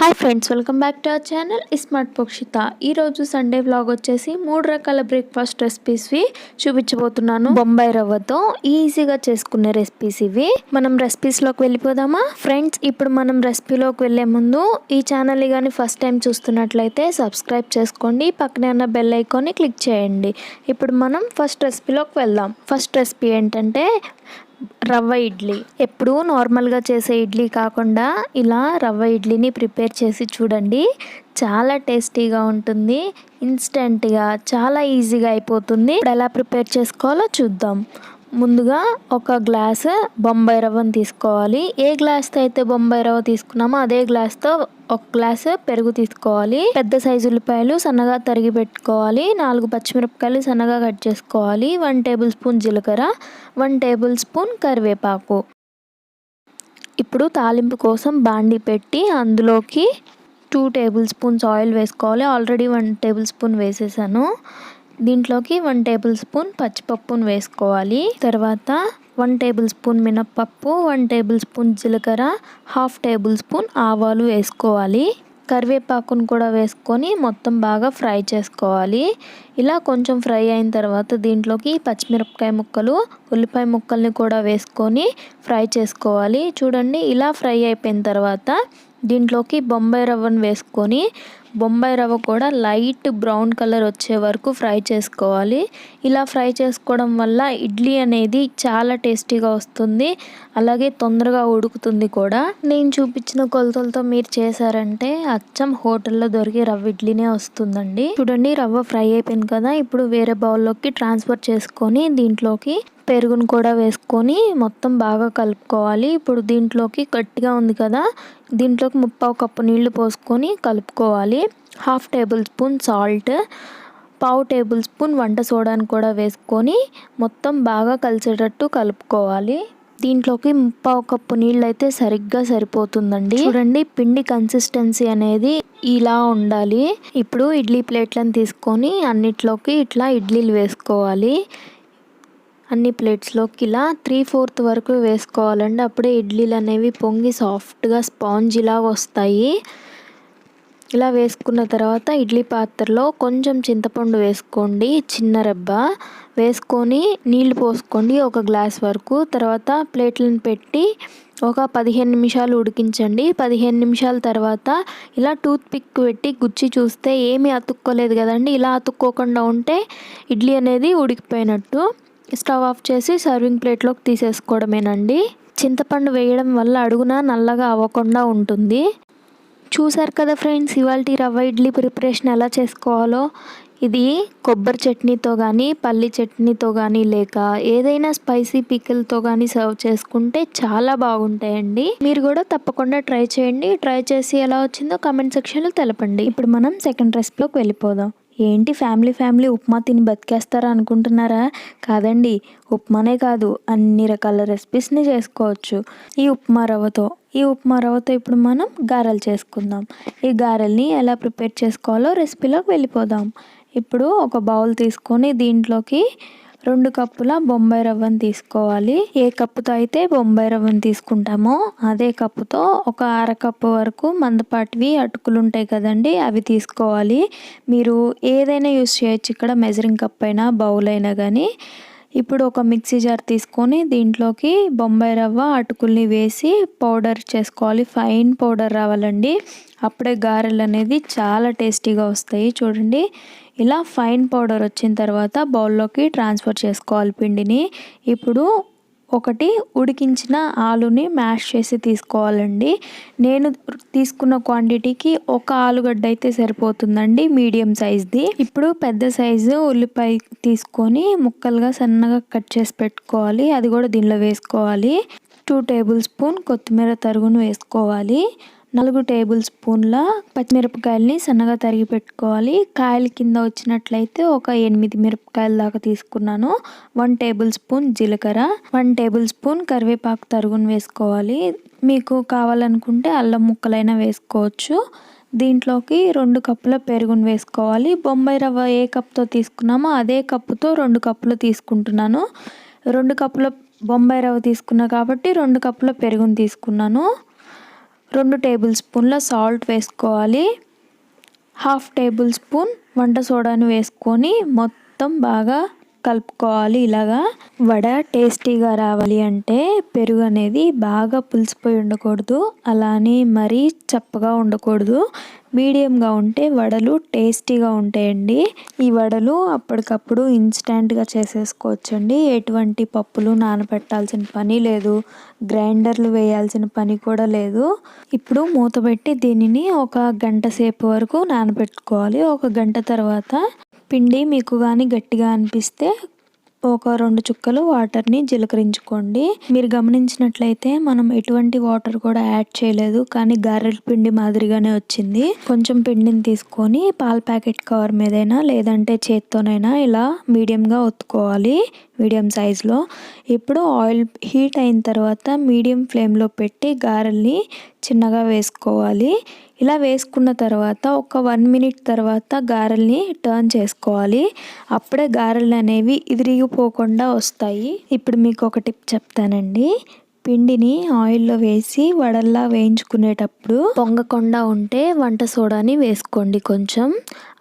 Hi friends welcome back to our channel smart పక్షిత ఈరోజు Sunday vlog వచ్చేసి మూడు రకాల బ్రేక్ఫాస్ట్ రెసిపీస్వి చూపించబోతున్నాను. బొంబాయి రవ్వతో ఈజీగా చేసుకునే రెసిపీస్ ఇవి. మనం రెసిపీస్లోకి వెళ్ళిపోదామా? ఫ్రెండ్స్ ఇప్పుడు మనం రెసిపీలోకి వెళ్ళే ముందు ఈ ఛానల్ కానీ ఫస్ట్ టైం చూస్తున్నట్లయితే సబ్స్క్రైబ్ చేసుకోండి. పక్కనే ఉన్న బెల్ ఐకాన్ని క్లిక్ చేయండి. ఇప్పుడు మనం ఫస్ట్ రెసిపీలోకి వెళ్దాం. ఫస్ట్ రెసిపీ ఏంటంటే రవ్వ ఇడ్లీ. ఎప్పుడు నార్మల్గా చేసే ఇడ్లీ కాకుండా ఇలా రవ్వ ఇడ్లీని ప్రిపేర్ చేసి చూడండి. చాలా టేస్టీగా ఉంటుంది. ఇన్స్టెంట్గా చాలా ఈజీగా అయిపోతుంది. ఇప్పుడు ఎలా ప్రిపేర్ చేసుకోవాలో చూద్దాం. ముందుగా ఒక గ్లాస్ బొంబాయి రవ్వను తీసుకోవాలి. ఏ గ్లాస్తో అయితే బొంబాయి రవ్వ తీసుకున్నామో అదే గ్లాస్తో ఒక గ్లాస్ పెరుగు తీసుకోవాలి. పెద్ద సైజు ఉల్లిపాయలు సన్నగా తరిగి పెట్టుకోవాలి. నాలుగు పచ్చిమిరపకాయలు సన్నగా కట్ చేసుకోవాలి. వన్ టేబుల్ స్పూన్ జీలకర్ర వన్ టేబుల్ స్పూన్ కరివేపాకు. ఇప్పుడు తాలింపు కోసం బాండి పెట్టి అందులోకి టూ టేబుల్ స్పూన్స్ ఆయిల్ వేసుకోవాలి. ఆల్రెడీ వన్ టేబుల్ స్పూన్ వేసేసాను. దీంట్లోకి వన్ టేబుల్ స్పూన్ పచ్చిపప్పును వేసుకోవాలి. తర్వాత వన్ టేబుల్ స్పూన్ మినప్పప్పు వన్ టేబుల్ స్పూన్ జీలకర్ర హాఫ్ టేబుల్ స్పూన్ ఆవాలు వేసుకోవాలి. కరివేపాకును కూడా వేసుకొని మొత్తం బాగా ఫ్రై చేసుకోవాలి. ఇలా కొంచెం ఫ్రై అయిన తర్వాత దీంట్లోకి పచ్చిమిరపకాయ ముక్కలు ఉల్లిపాయ ముక్కల్ని కూడా వేసుకొని ఫ్రై చేసుకోవాలి. చూడండి ఇలా ఫ్రై అయిపోయిన తర్వాత దీంట్లోకి బొంబాయి రవ్వను వేసుకొని బొంబాయి రవ్వ కూడా లైట్ బ్రౌన్ కలర్ వచ్చే వరకు ఫ్రై చేసుకోవాలి. ఇలా ఫ్రై చేసుకోవడం వల్ల ఇడ్లీ అనేది చాలా టేస్టీగా వస్తుంది. అలాగే తొందరగా ఉడుకుతుంది కూడా. నేను చూపించిన కొలతలతో మీరు చేశారంటే అచ్చం హోటల్లో దొరికే రవ్వ ఇడ్లీనే వస్తుందండి. చూడండి రవ్వ ఫ్రై అయిపోయింది కదా. ఇప్పుడు వేరే బౌల్లోకి ట్రాన్స్ఫర్ చేసుకొని దీంట్లోకి పెరుగును కూడా వేసుకొని మొత్తం బాగా కలుపుకోవాలి. ఇప్పుడు దీంట్లోకి గట్టిగా ఉంది కదా. దీంట్లోకి ముప్పావు కప్పు నీళ్ళు పోసుకొని కలుపుకోవాలి. హాఫ్ టేబుల్ స్పూన్ సాల్ట్ పావు టేబుల్ స్పూన్ వంట సోడాను కూడా వేసుకొని మొత్తం బాగా కలిసేటట్టు కలుపుకోవాలి. దీంట్లోకి ముప్పావు కప్పు నీళ్ళు అయితే సరిగ్గా సరిపోతుందండి. చూడండి పిండి కన్సిస్టెన్సీ అనేది ఇలా ఉండాలి. ఇప్పుడు ఇడ్లీ ప్లేట్లను తీసుకొని అన్నిట్లోకి ఇట్లా ఇడ్లీలు వేసుకోవాలి. అన్ని ప్లేట్స్లోకి ఇలా త్రీ ఫోర్త్ వరకు వేసుకోవాలండి. అప్పుడే ఇడ్లీలు అనేవి పొంగి సాఫ్ట్గా స్పాంజ్ ఇలా వస్తాయి. ఇలా వేసుకున్న తర్వాత ఇడ్లీ పాత్రలో కొంచెం చింతపండు వేసుకోండి చిన్న రెబ్బ. వేసుకొని నీళ్ళు పోసుకోండి ఒక గ్లాస్ వరకు. తర్వాత ప్లేట్లను పెట్టి ఒక పదిహేను నిమిషాలు ఉడికించండి. పదిహేను నిమిషాల తర్వాత ఇలా టూత్ పిక్ పెట్టి గుచ్చి చూస్తే ఏమీ అతుక్కోలేదు కదండి. ఇలా అతుక్కోకుండా ఉంటే ఇడ్లీ అనేది ఉడికిపోయినట్టు. స్టవ్ ఆఫ్ చేసి సర్వింగ్ ప్లేట్లోకి తీసేసుకోవడమేనండి. చింతపండు వేయడం వల్ల అడుగున నల్లగా అవ్వకుండా ఉంటుంది. చూసారు కదా ఫ్రెండ్స్ ఇవాళ రవ్వ ఇడ్లీ ప్రిపరేషన్ ఎలా చేసుకోవాలో? ఇది కొబ్బరి చట్నీతో కానీ పల్లి చట్నీతో కానీ లేక ఏదైనా స్పైసీ పికిల్తో కానీ సర్వ్ చేసుకుంటే చాలా బాగుంటాయండి. మీరు కూడా తప్పకుండా ట్రై చేయండి. ట్రై చేసి ఎలా వచ్చిందో కామెంట్ సెక్షన్లో తెలపండి. ఇప్పుడు మనం సెకండ్ రెసిపీలోకి వెళ్ళిపోదాం. ఏంటి ఫ్యామిలీ ఫ్యామిలీ ఉప్మా తిని బతికేస్తారా అనుకుంటున్నారా? కాదండి ఉప్మానే కాదు అన్ని రకాల రెసిపీస్ని చేసుకోవచ్చు. ఈ ఉప్మా రవ్వతో ఈ ఉప్మా రవ్వతో ఇప్పుడు మనం గారెలు చేసుకుందాం. ఈ గారెల్ని ఎలా ప్రిపేర్ చేసుకోవాలో రెసిపీలోకి వెళ్ళిపోదాం. ఇప్పుడు ఒక బౌల్ తీసుకొని దీంట్లోకి రెండు కప్పుల బొంబాయి రవ్వను తీసుకోవాలి. ఏ కప్పుతో అయితే బొంబాయి రవ్వను తీసుకుంటామో అదే కప్పుతో ఒక అరకప్పు వరకు మందపాటివి అటుకులు ఉంటాయి కదండి అవి తీసుకోవాలి. మీరు ఏదైనా యూస్ చేయొచ్చు ఇక్కడ మెజరింగ్ కప్ అయినా బౌల్ అయినా కానీ ఇప్పుడు ఒక మిక్సీ జార్ తీసుకొని దీంట్లోకి బొంబాయి రవ్వ అటుకుల్ని వేసి పౌడర్ చేసుకోవాలి. ఫైన్ పౌడర్ రావాలండి. అప్పుడే గారెలు అనేది చాలా టేస్టీగా వస్తాయి. చూడండి. ఇలా ఫైన్ పౌడర్ వచ్చిన తర్వాత బౌల్లోకి ట్రాన్స్ఫర్ చేసుకోవాలి పిండిని. ఇప్పుడు ఒకటి ఉడికించిన ఆలుని మ్యాష్ చేసి తీసుకోవాలండి. నేను తీసుకున్న క్వాంటిటీకి ఒక ఆలుగడ్డ అయితే సరిపోతుందండి మీడియం సైజ్ది. ఇప్పుడు పెద్ద సైజు ఉల్లిపాయ తీసుకొని ముక్కలుగా సన్నగా కట్ చేసి పెట్టుకోవాలి. అది కూడా దీనిలో వేసుకోవాలి. టూ టేబుల్ స్పూన్ కొత్తిమీర తరుగును వేసుకోవాలి. నాలుగు టేబుల్ స్పూన్ల పచ్చిమిరపకాయలని సన్నగా తరిగి పెట్టుకోవాలి. కాయల కింద వచ్చినట్లయితే ఒక ఎనిమిది మిరపకాయల దాకా తీసుకున్నాను. వన్ టేబుల్ స్పూన్ జీలకర్ర వన్ టేబుల్ స్పూన్ కరివేపాకు తరుగును వేసుకోవాలి. మీకు కావాలనుకుంటే అల్లం ముక్కలైనా వేసుకోవచ్చు. దీంట్లోకి రెండు కప్పుల పెరుగును వేసుకోవాలి. బొంబాయి రవ్వ ఏ కప్తో తీసుకున్నామో అదే కప్పుతో రెండు కప్పులు తీసుకుంటున్నాను. రెండు కప్పుల బొంబాయి రవ్వ తీసుకున్నా కాబట్టి రెండు కప్పుల పెరుగును తీసుకున్నాను. రెండు టేబుల్ స్పూన్ల సాల్ట్ వేసుకోవాలి. హాఫ్ టేబుల్ స్పూన్ వంట సోడాని వేసుకొని మొత్తం బాగా కలుపుకోవాలి. ఇలాగా వడ టేస్టీగా రావాలి అంటే పెరుగు అనేది బాగా పులిసిపోయి ఉండకూడదు. అలానే మరీ చప్పగా ఉండకూడదు. మీడియంగా ఉంటే వడలు టేస్టీగా ఉంటాయండి. ఈ వడలు అప్పటికప్పుడు ఇన్స్టెంట్గా చేసేసుకోవచ్చండి. ఎటువంటి పప్పులు నానబెట్టాల్సిన పని లేదు. గ్రైండర్లు వేయాల్సిన పని కూడా లేదు. ఇప్పుడు మూత పెట్టి దీనిని ఒక గంట సేపు వరకు నానబెట్టుకోవాలి. ఒక గంట తర్వాత పిండి మీకు కానీ గట్టిగా అనిపిస్తే ఒక రెండు చుక్కలు వాటర్ని జీలకరించుకోండి. మీరు గమనించినట్లయితే మనం ఎటువంటి వాటర్ కూడా యాడ్ చేయలేదు కానీ గారెల పిండి మాదిరిగానే వచ్చింది. కొంచెం పిండిని తీసుకొని పాల ప్యాకెట్ కవర్ మీదైనా లేదంటే చేత్తోనైనా ఇలా మీడియంగా ఒత్తుకోవాలి మీడియం సైజులో ఇప్పుడు ఆయిల్ హీట్ అయిన తర్వాత మీడియం ఫ్లేమ్లో పెట్టి గారెల్ని చిన్నగా వేసుకోవాలి. ఇలా వేసుకున్న తర్వాత ఒక వన్ మినిట్ తర్వాత గారెల్ని టర్న్ చేసుకోవాలి. అప్పుడే గారెలు అనేవి ఇదిరిగిపోకుండా వస్తాయి. ఇప్పుడు మీకు ఒక టిప్ చెప్తానండి. పిండిని ఆయిల్లో వేసి వడల్లా వేయించుకునేటప్పుడు పొంగకుండా ఉంటే వంట సోడాని వేసుకోండి కొంచెం.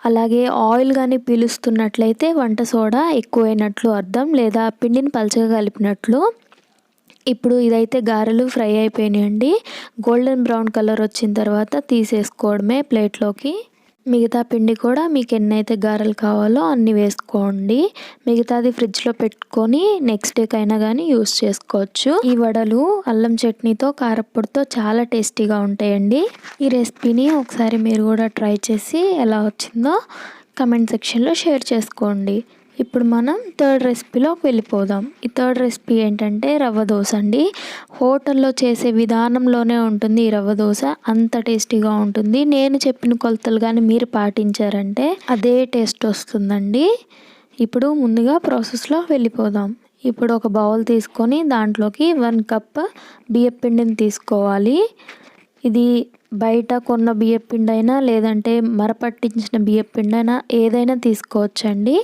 అలాగే ఆయిల్ కానీ పీలుస్తున్నట్లయితే వంట సోడా ఎక్కువైనట్లు అర్థం లేదా పిండిని పలచగా కలిపినట్లు ఇప్పుడు ఇదైతే గారెలు ఫ్రై అయిపోయినాయండి. గోల్డెన్ బ్రౌన్ కలర్ వచ్చిన తర్వాత తీసేసుకోవడమే ప్లేట్లోకి. మిగతా పిండి కూడా మీకు ఎన్నైతే గారెలు కావాలో అన్ని వేసుకోండి. మిగతాది ఫ్రిడ్జ్లో పెట్టుకొని నెక్స్ట్ డేకి అయినా కానీ యూస్ చేసుకోవచ్చు. ఈ వడలు అల్లం చట్నీతో కారప్పొడితో చాలా టేస్టీగా ఉంటాయండి. ఈ రెసిపీని ఒకసారి మీరు కూడా ట్రై చేసి ఎలా వచ్చిందో కమెంట్ సెక్షన్లో షేర్ చేసుకోండి. ఇప్పుడు మనం థర్డ్ రెసిపీలోకి వెళ్ళిపోదాం. ఈ థర్డ్ రెసిపీ ఏంటంటే రవ్వ దోశ అండి. హోటల్లో చేసే విధానంలోనే ఉంటుంది ఈ రవ్వ దోశ. అంత టేస్టీగా ఉంటుంది. నేను చెప్పిన కొలతలు కానీ మీరు పాటించారంటే అదే టేస్ట్ వస్తుందండి. ఇప్పుడు ముందుగా ప్రాసెస్లో వెళ్ళిపోదాం. ఇప్పుడు ఒక బౌల్ తీసుకొని దాంట్లోకి వన్ కప్ బియ్యపిండిని తీసుకోవాలి. ఇది బయట కొన్న బియ్యపిండి అయినా లేదంటే మరపట్టించిన బియ్యపిండి అయినా ఏదైనా తీసుకోవచ్చండి.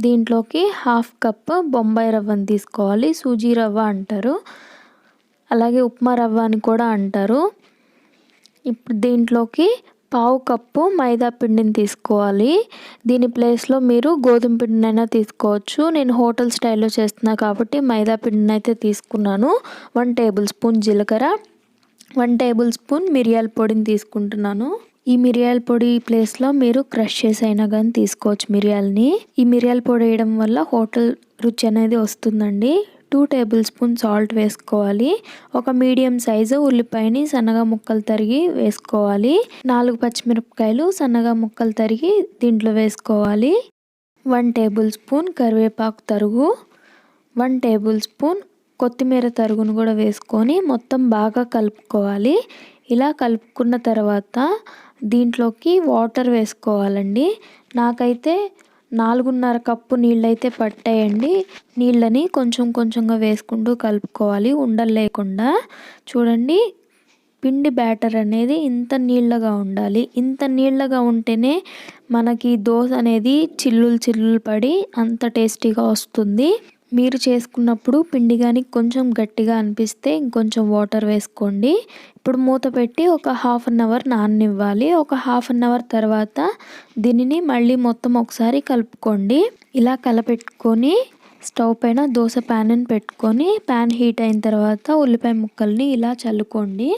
దీంట్లోకి హాఫ్ కప్ బొంబాయి రవ్వని తీసుకోవాలి. సూజీ రవ్వ అంటారు. అలాగే ఉప్మా రవ్వ అని కూడా అంటారు. ఇప్పుడు దీంట్లోకి పావు కప్పు మైదా పిండిని తీసుకోవాలి. దీని ప్లేస్లో మీరు గోధుమ పిండినైనా తీసుకోవచ్చు. నేను హోటల్ స్టైల్లో చేస్తున్నా కాబట్టి మైదా పిండిని అయితే తీసుకున్నాను. వన్ టేబుల్ స్పూన్ జీలకర్ర వన్ టేబుల్ స్పూన్ మిరియాల పొడిని తీసుకుంటున్నాను. ఈ మిరియాల పొడి ప్లేస్లో మీరు క్రష్ చేసి అయినా కానీ తీసుకోవచ్చు మిరియాలని. ఈ మిరియాల పొడి వేయడం వల్ల హోటల్ రుచి అనేది వస్తుందండి. టూ టేబుల్ స్పూన్ సాల్ట్ వేసుకోవాలి. ఒక మీడియం సైజు ఉల్లిపాయని సన్నగా ముక్కలు తరిగి వేసుకోవాలి. నాలుగు పచ్చిమిరపకాయలు సన్నగా ముక్కలు తరిగి దీంట్లో వేసుకోవాలి. వన్ టేబుల్ స్పూన్ కరివేపాకు తరుగు. వన్ టేబుల్ స్పూన్ కొత్తిమీర తరుగును కూడా వేసుకొని మొత్తం బాగా కలుపుకోవాలి. ఇలా కలుపుకున్న తర్వాత దీంట్లోకి వాటర్ వేసుకోవాలండి. నాకైతే నాలుగున్నర కప్పు నీళ్ళైతే పట్టాయండి. నీళ్ళని కొంచెం కొంచెంగా వేసుకుంటూ కలుపుకోవాలి ఉండలు లేకుండా చూడండి పిండి బ్యాటర్ అనేది ఇంత నీళ్ళగా ఉండాలి. ఇంత నీళ్ళగా ఉంటేనే మనకి దోశ అనేది చిల్లులు చిల్లులు పడి అంత టేస్టీగా వస్తుంది. మీరు చేసుకున్నప్పుడు పిండి కానీ కొంచెం గట్టిగా అనిపిస్తే ఇంకొంచెం వాటర్ వేసుకోండి. ఇప్పుడు మూత పెట్టి ఒక హాఫ్ అన్ అవర్ నాననివ్వాలి. ఒక హాఫ్ అన్ అవర్ తర్వాత దీనిని మళ్ళీ మొత్తం ఒకసారి కలుపుకోండి. ఇలా కలపెట్టుకొని స్టవ్ పైన దోశ ప్యాన్ని పెట్టుకొని ప్యాన్ హీట్ అయిన తర్వాత ఉల్లిపాయ ముక్కల్ని ఇలా చల్లుకోండి.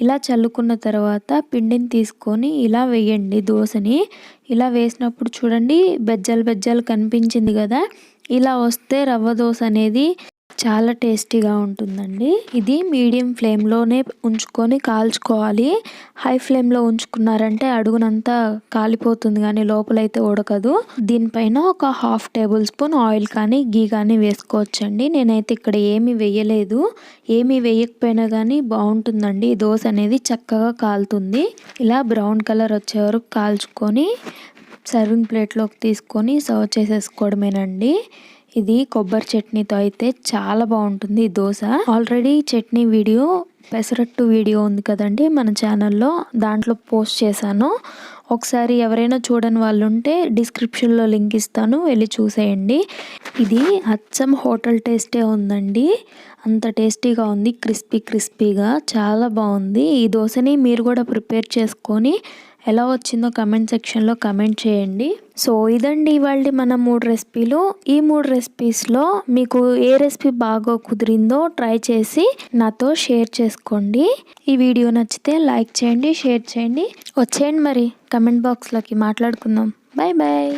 ఇలా చల్లుకున్న తర్వాత పిండిని తీసుకొని ఇలా వేయండి దోశని. ఇలా వేసినప్పుడు చూడండి బెజ్జలు బెజ్జలు కనిపించింది కదా. ఇలా వస్తే రవ్వ దోశ అనేది చాలా టేస్టీగా ఉంటుందండి. ఇది మీడియం ఫ్లేమ్లోనే ఉంచుకొని కాల్చుకోవాలి. హై ఫ్లేమ్లో ఉంచుకున్నారంటే అడుగునంతా కాలిపోతుంది కానీ లోపలైతే ఉడకదు. దీనిపైన ఒక హాఫ్ టేబుల్ స్పూన్ ఆయిల్ కానీ గీ కానీ వేసుకోవచ్చండి. నేనైతే ఇక్కడ ఏమీ వేయలేదు. ఏమీ వేయకపోయినా కానీ బాగుంటుందండి. దోశ అనేది చక్కగా కాలుతుంది. ఇలా బ్రౌన్ కలర్ వచ్చే వరకు కాల్చుకొని సర్వింగ్ ప్లేట్లోకి తీసుకొని సర్వ్ చేసేసుకోవడమేనండి. ఇది కొబ్బరి చట్నీతో అయితే చాలా బాగుంటుంది ఈ dosa. Already chutney video pesarattu video ఉంది కదండి మన ఛానల్లో దాంట్లో పోస్ట్ చేశాను. ఒకసారి ఎవరైనా చూడని వాళ్ళు ఉంటే డిస్క్రిప్షన్లో లింక్ ఇస్తాను వెళ్ళి చూసేయండి. ఇది అచ్చం హోటల్ టేస్టే ఉందండి. అంత టేస్టీగా ఉంది క్రిస్పీ క్రిస్పీగా చాలా బాగుంది. ఈ దోశని మీరు కూడా ప్రిపేర్ చేసుకొని ఎలా వచ్చిందో కమెంట్ సెక్షన్లో కమెంట్ చేయండి. సో ఇదండి ఇవాళ మన మూడు రెసిపీలు ఈ మూడు రెసిపీస్లో మీకు ఏ రెసిపీ బాగా కుదిరిందో ట్రై చేసి నాతో షేర్ చేసుకోండి. ఈ వీడియో నచ్చితే లైక్ చేయండి షేర్ చేయండి. వచ్చేయండి మరి. కమెంట్ బాక్స్లోకి మాట్లాడుకుందాం. Bye bye